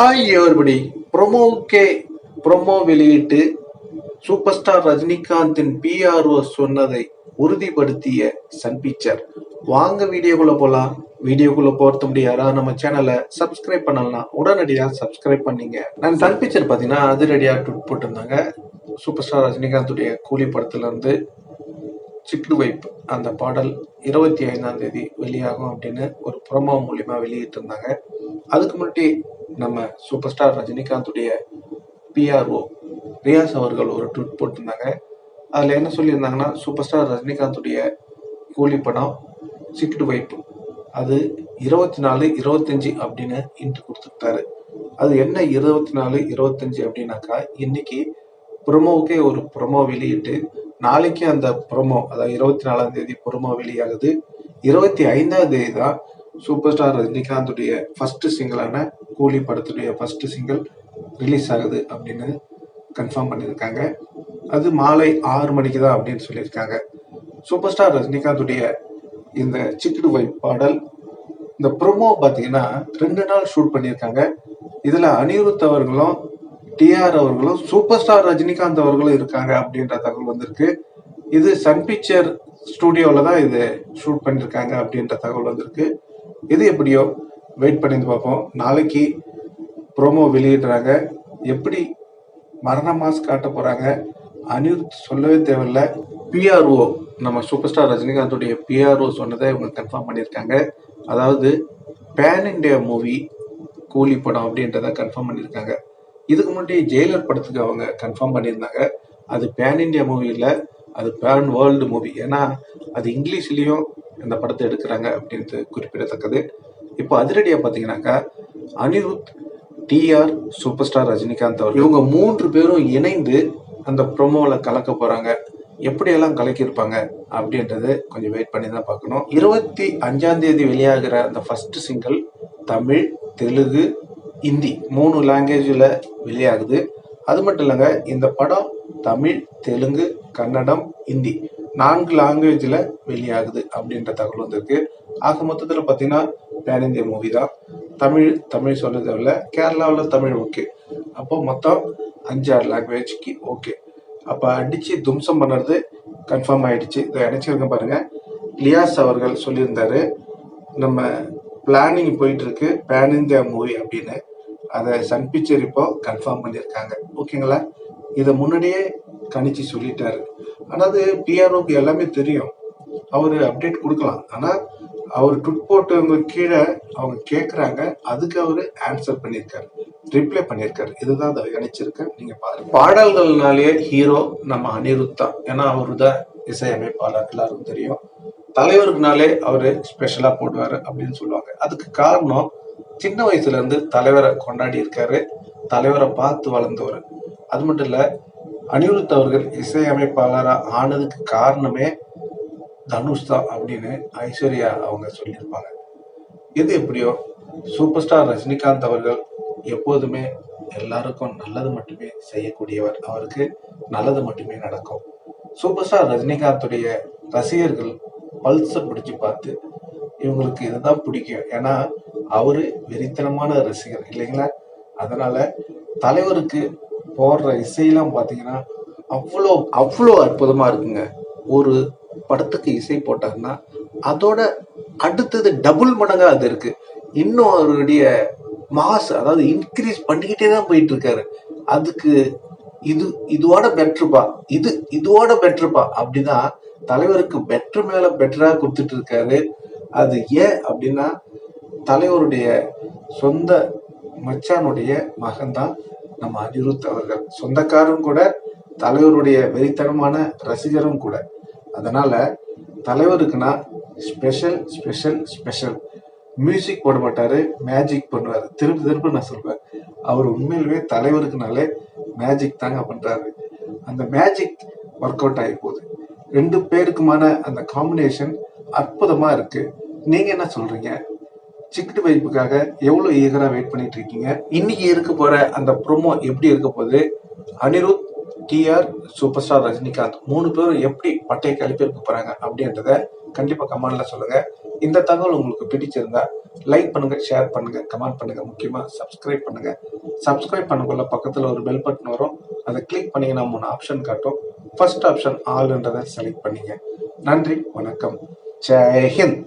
Hi everybody கே promo வெளியிட்டு super star ரஜினிகாந்தின் பிஆர்ஓ சொன்னதை உறுதிப்படுத்திய சன் பிக்சர் வாங்க வீடியோக்குள்ள போலாம். வீடியோக்குள்ள போறது முடியாதா நம்ம சேனலை சப்ஸ்கிரைப் பண்ணலாம் உடனடியாக சப்ஸ்கிரைப் பண்ணீங்க. நான் சன் பிக்சர் பார்த்தீங்கன்னா அதிரடியாக ட்விட் போட்டிருந்தாங்க. சூப்பர் ஸ்டார் ரஜினிகாந்துடைய கூலி படத்துலேருந்து சிக்கு வைப் அந்த பாடல் இருபத்தி ஐந்தாம் தேதி வெளியாகும் அப்படின்னு ஒரு ப்ரோமோ மூலியமாக வெளியிட்டிருந்தாங்க. அதுக்கு முன்னாடி நம்ம சூப்பர் ஸ்டார் ரஜினிகாந்துடைய பிஆர்ஓ ரியாஸ் அவர்கள் ஒரு ட்வீட் போட்டிருந்தாங்க. அதில் என்ன சொல்லியிருந்தாங்கன்னா சூப்பர் ஸ்டார் ரஜினிகாந்துடைய கூலி படம் சிக்டு வைப்பு அது இருபத்தி நாலு இருபத்தஞ்சி அப்படின்னு இன்ட்டு கொடுத்துருக்காரு. அது என்ன இருபத்தி நாலு இருபத்தஞ்சி அப்படின்னாக்கா இன்னைக்கு ப்ரொமோவுக்கே ஒரு ப்ரொமோ வெளியிட்டு நாளைக்கு அந்த ப்ரொமோ அதாவது இருபத்தி நாலாம் தேதி ப்ரொமோ வெளியாகுது. இருபத்தி ஐந்தாம் தேதி தான் சூப்பர் ஸ்டார் ரஜினிகாந்துடைய ஃபர்ஸ்ட் சிங்கிளான கூலி படத்துடைய ஃபர்ஸ்ட் சிங்கிள் ரிலீஸ் ஆகுது அப்படின்னு கன்ஃபார்ம் பண்ணியிருக்காங்க. அது மாலை ஆறு மணிக்கு தான் அப்படின்னு சொல்லியிருக்காங்க. சூப்பர் ஸ்டார் ரஜினிகாந்துடைய இந்த சிக்கிடு வைப் பாடல் இந்த ப்ரொமோ பார்த்தீங்கன்னா ரெண்டு நாள் ஷூட் பண்ணியிருக்காங்க. இதில் அனிருத் அவர்களும் டிஆர் அவர்களும் சூப்பர் ஸ்டார் ரஜினிகாந்த் அவர்களும் இருக்காங்க அப்படின்ற தகவல் வந்திருக்கு. இது சன் பிக்சர் ஸ்டூடியோவில் தான் இது ஷூட் பண்ணியிருக்காங்க அப்படின்ற தகவல் வந்திருக்கு. இது எப்படியோ வெயிட் பண்ணி பார்ப்போம். நாளைக்கு ப்ரோமோ வெளியிடுறாங்க. எப்படி மரண மாஸ் காட்ட போறாங்க? அனிருத் சொல்லவே தேவையில்ல. பிஆர்ஓ நம்ம சூப்பர் ஸ்டார் ரஜினிகாந்துடைய பிஆர்ஓ சொன்னதை இவங்க கன்ஃபார்ம் பண்ணியிருக்காங்க. அதாவது பேன் இண்டியா மூவி கூலி படம் அப்படின்றத கன்ஃபார்ம் பண்ணியிருக்காங்க. இதுக்கு முன்னாடி ஜெயிலர் படத்துக்கு அவங்க கன்ஃபார்ம் பண்ணியிருந்தாங்க. அது பேன் இண்டியா மூவியில் அது பேன் வேர்ல்டு மூவி ஏன்னா அது இங்கிலீஷ்லேயும் இந்த படத்தை எடுக்கிறாங்க அப்படின்றது குறிப்பிடத்தக்கது. இப்போ அதிரடியாக பார்த்தீங்கன்னாக்கா Anirudh TR super star Rajinikanth அவர் இவங்க மூன்று பேரும் இணைந்து அந்த ப்ரொமோவில் கலக்க போகிறாங்க எப்படியெல்லாம் கலக்கியிருப்பாங்க அப்படின்றது கொஞ்சம் வெயிட் பண்ணி தான் பார்க்கணும். இருபத்தி அஞ்சாம் தேதி வெளியாகிற அந்த ஃபர்ஸ்ட் சிங்கிள் தமிழ் தெலுங்கு இந்தி மூணு லாங்குவேஜில் வெளியாகுது. அது மட்டும் இல்லைங்க இந்த படம் தமிழ் தெலுங்கு கன்னடம் இந்தி நான்கு லாங்குவேஜில் வெளியாகுது அப்படின்ற தகவல் வந்திருக்கு. ஆக மொத்தத்தில் பார்த்தீங்கன்னா பேன் இந்திய மூவி தான். தமிழ் தமிழ் சொல்ல தேவையில்ல கேரளாவில் தமிழ் ஓகே அப்போ மொத்தம் அஞ்சாறு லாங்குவேஜ்க்கு ஓகே அப்போ அடித்து தும்சம் பண்ணுறது கன்ஃபார்ம் ஆகிடுச்சு இதை நினச்சிருக்க பாருங்கள் லியாஸ் அவர்கள் சொல்லியிருந்தார் நம்ம பிளானிங் போயிட்டுருக்கு பேன் இந்தியா மூவி அப்படின்னு. அதை சன் பிக்சர் இப்போ கன்ஃபார்ம் பண்ணியிருக்காங்க. ஓகேங்களா? இதை முன்னாடியே கணிச்சு சொல்லிட்டாரு. அதாவது பிஆர்ஓக்கு எல்லாமே தெரியும். அவர் அப்டேட் கொடுக்கலாம். ஆனால் அவர் ட்விட் போட்டவங்க கீழே அவங்க கேட்குறாங்க அதுக்கு அவர் ஆன்சர் பண்ணியிருக்காரு. ரிப்ளை பண்ணியிருக்காரு. இதுதான் அதை கணிச்சிருக்கேன் நீங்கள் பாருங்க. பாடல்கள்னாலேயே ஹீரோ நம்ம அனிருத் தான் ஏன்னா அவரு தான் இசையமைப்பாளர். எல்லாருக்கும் தெரியும். தலைவருக்குனாலே அவர் ஸ்பெஷலாக போடுவார் அப்படின்னு சொல்லுவாங்க. அதுக்கு காரணம் சின்ன வயசுல இருந்து தலைவரை கொண்டாடி இருக்காரு தலைவரை பார்த்து வளர்ந்தவர். அது மட்டும் இல்ல அனிருத் அவர்கள் இசையமைப்பாளராக ஆனதுக்கு காரணமே தனுஷ் தான் அப்படின்னு ஐஸ்வர்யா அவங்க சொல்லியிருப்பாங்க. இது எப்படியோ சூப்பர் ஸ்டார் ரஜினிகாந்த் அவர்கள் எப்போதுமே எல்லாருக்கும் நல்லது மட்டுமே செய்யக்கூடியவர். அவருக்கு நல்லது மட்டுமே நடக்கும். சூப்பர் ஸ்டார் ரஜினிகாந்துடைய ரசிகர்கள் பல்ஸை பிடிச்சு பார்த்து இவங்களுக்கு இதுதான் பிடிக்கும். ஏன்னா அவரு வெறித்தனமான ரசிகர் இல்லைங்களா? அதனால தலைவருக்கு போடுற இசையெல்லாம் பார்த்தீங்கன்னா அவ்வளோ அவ்வளோ அற்புதமா இருக்குங்க. ஒரு படத்துக்கு இசை போட்டாங்கன்னா அதோட அடுத்தது டபுள் மடங்கா அது இருக்கு. இன்னும் அவருடைய மாஸ் அதாவது இன்க்ரீஸ் பண்ணிக்கிட்டே தான் போயிட்டு இருக்காரு அதுக்கு இது இதுவோட பெட்ருப்பா இது இதுவோட பெட்ருப்பா அப்படின்னா தலைவருக்கு பெட்ரு மேல பெட்டரா கொடுத்துட்டு இருக்காரு அது ஏன் அப்படின்னா தலைவருடைய சொந்த மச்சானுடைய மகன்தான் நம்ம அனிருத் அவர்கள். சொந்தக்காரரும் கூட தலைவருடைய வெறித்தனமான ரசிகரும் கூட. அதனால தலைவருக்குன்னா ஸ்பெஷல் ஸ்பெஷல் ஸ்பெஷல் மியூசிக் போட மாட்டாரு மேஜிக் பண்ணுவாரு. திரும்ப திரும்ப நான் சொல்வேன். அவர் உண்மையிலுமே தலைவருக்குனாலே மேஜிக் தாங்க பண்றாரு. அந்த மேஜிக் ஒர்க் அவுட் ஆகி போகுது. ரெண்டு பேருக்குமான அந்த காம்பினேஷன் அற்புதமா இருக்கு. நீங்க என்ன சொல்றீங்க? சிக்கெட் வைப்புக்காக எவ்வளவு ஈகரா வெயிட் பண்ணிட்டு இருக்கீங்க? இன்னைக்கு இருக்க போற அந்த ப்ரோமோ எப்படி இருக்க போகுது? Anirudh TR super star Rajinikanth மூணு பேரும் எப்படி பட்டையை கிளப்பி இருக்க போறாங்க அப்படின்றத கண்டிப்பா கமெண்ட்ல சொல்லுங்க. இந்த தகவல் உங்களுக்கு பிடிச்சிருந்தா லைக் பண்ணுங்க ஷேர் பண்ணுங்க கமெண்ட் பண்ணுங்க. முக்கியமா சப்ஸ்கிரைப் பண்ணுங்க. சப்ஸ்கிரைப் பண்ணக்குள்ள பக்கத்துல ஒரு பெல் பட்டன் வரும். அதை கிளிக் பண்ணீங்கன்னா மூணு ஆப்ஷன் காட்டும். ஃபர்ஸ்ட் ஆப்ஷன் ஆல்ன்றதை செலக்ட் பண்ணீங்க. நன்றி வணக்கம். ஜெய்ஹிந்த்